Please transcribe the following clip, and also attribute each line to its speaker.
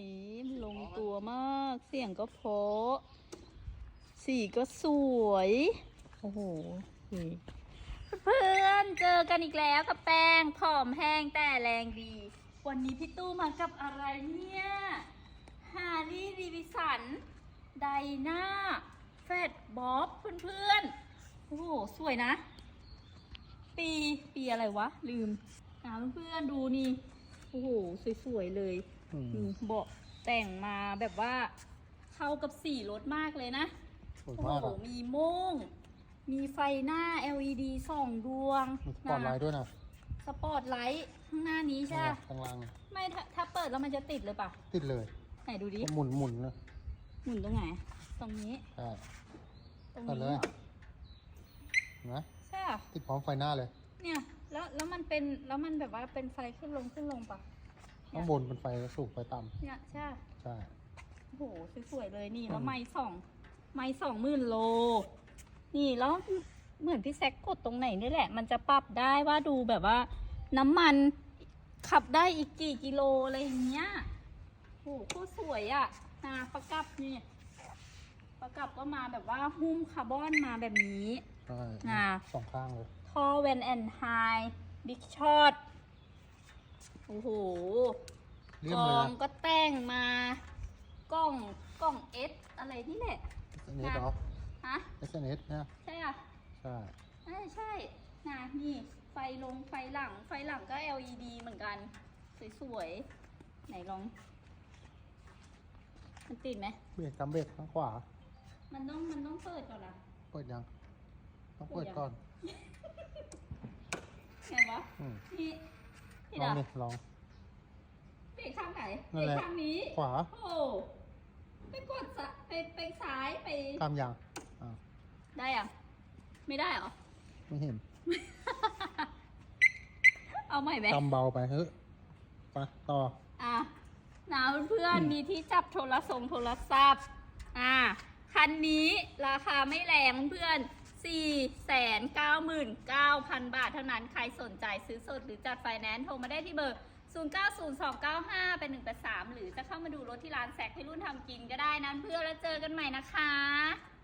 Speaker 1: นี่ลงตัวมาก เสียงก็เพราะสีก็สวย โอ้โหเพื่อนเจอกันอีกแล้วกับแป้งผอมแห้งแต่แรงดี วันนี้พี่ตู้มากับอะไรเนี่ยฮาร์รี่ดีวิสัน ไดนาแฟดบ๊อบเพื่อนๆ โอ้โห สวยนะ ปี ปีอะไรวะ ลืมอ่าเพื่อนๆ ดูนี่ โอ้โห สวย ๆ เลย
Speaker 2: อืม
Speaker 1: นี่เบาะแต่งมาแบบว่า เข้ากับสีรถมากเลยนะ
Speaker 2: สวย
Speaker 1: โอ้
Speaker 2: มาก
Speaker 1: โห
Speaker 2: อะ
Speaker 1: มีโม่ง มีไฟหน้า LED สองดวง
Speaker 2: มีสปอตไลท์ด้วยนะ
Speaker 1: สปอตไลท์ข้างหน้านี้ใช่ปะ
Speaker 2: ข้างล่าง
Speaker 1: ไม่ถ้าถ้าเปิดแล้วมันจะติดเลยปะ
Speaker 2: ติดเลย
Speaker 1: ไหนดูดิ
Speaker 2: ก็หมุนหมุนนะ
Speaker 1: หมุนตรงไหน ตรงนี้
Speaker 2: ใช่
Speaker 1: ตรง
Speaker 2: เปิด
Speaker 1: นี้
Speaker 2: เลย
Speaker 1: เหรอ
Speaker 2: เห็นไหม
Speaker 1: ใช่ปะ
Speaker 2: ติดพร้อมไฟหน้าเลย
Speaker 1: เนี่ย แล้วแล้วมันเป็น แล้วมันแบบว่าเป็นไฟขึ้นลงขึ้นลงปะ
Speaker 2: ข้างบนเป็นไฟสูงไฟต่
Speaker 1: เนี่ยใช่ปะำ
Speaker 2: ใช่
Speaker 1: โอ้โหสวยๆเลยนี่
Speaker 2: อืม
Speaker 1: แล้วไม่สองไม่สองหมื่นโล นี่แล้วเหมือนพี่แซกกดตรงไหนนี่แหละ มันจะปรับได้ว่าดูแบบว่า น้ำมันขับได้อีกกี่กิโลอะไรอย่างเงี้ยโอ้โหโคตรสวยอะ่ะนาประกับนี่ประกับก็มาแบบว่าหุ้มคาร์บอนมาแบบนี้
Speaker 2: ใช่
Speaker 1: อ่า
Speaker 2: สองข้างเลย
Speaker 1: ท่อเวนแอนไฮบิ๊กช็อต โอ้โห
Speaker 2: เรีย
Speaker 1: ก
Speaker 2: บเล
Speaker 1: ล่
Speaker 2: ย
Speaker 1: อง
Speaker 2: นะ
Speaker 1: ก็แต่งมา กล้องกล้องเอสอะไรนี่แหละ
Speaker 2: เอสเอสเหรอ
Speaker 1: ฮะ
Speaker 2: เอสเอสนะ
Speaker 1: ใช่อะ
Speaker 2: ใช่
Speaker 1: ใช่ใช่นะนี่ไฟลงไฟหลัง ไฟหลังก็ LED เหมือนกัน สวยๆ ไหนลอง มันติดไหม
Speaker 2: เบรกกำเบรกข้างขวา
Speaker 1: มันต้องมันต้องเปิดก่อนนะ
Speaker 2: เปิดยัง ต้องเปิดก่อน
Speaker 1: ไงวะ
Speaker 2: อืม
Speaker 1: นี่นี่
Speaker 2: ลอง
Speaker 1: เหร
Speaker 2: ดิ
Speaker 1: อ
Speaker 2: ลอง
Speaker 1: เบรกข้างไหน
Speaker 2: นั่
Speaker 1: เบร
Speaker 2: น
Speaker 1: ก
Speaker 2: แหละ
Speaker 1: ข้างนี้
Speaker 2: ขวา
Speaker 1: โอ้ไปกดสะไปไปซ้ายไป
Speaker 2: กำยังอ่า
Speaker 1: ได้อะ ไม่ได้เหรอ
Speaker 2: ไม่เห็น
Speaker 1: เอาใหม่ไหม
Speaker 2: กำเบาไปเฮ้ยไปต่อ
Speaker 1: อะนะเพื่อนๆมีที่จับโทรศัพท์โทรศัพท์ อะคันนี้ราคาไม่แรงเพื่อน 4 9 9 0 0 0 บาทเท่านั้น ใครสนใจซื้อสดหรือจัดไฟแนนซ์โทรมาได้ที่เบอร์ 090295 เป็น183 หรือจะเข้ามาดูรถที่ร้านแซกให้รุ่นทำกินก็ได้นั้นเพื่อนแล้วเจอกันใหม่นะคะ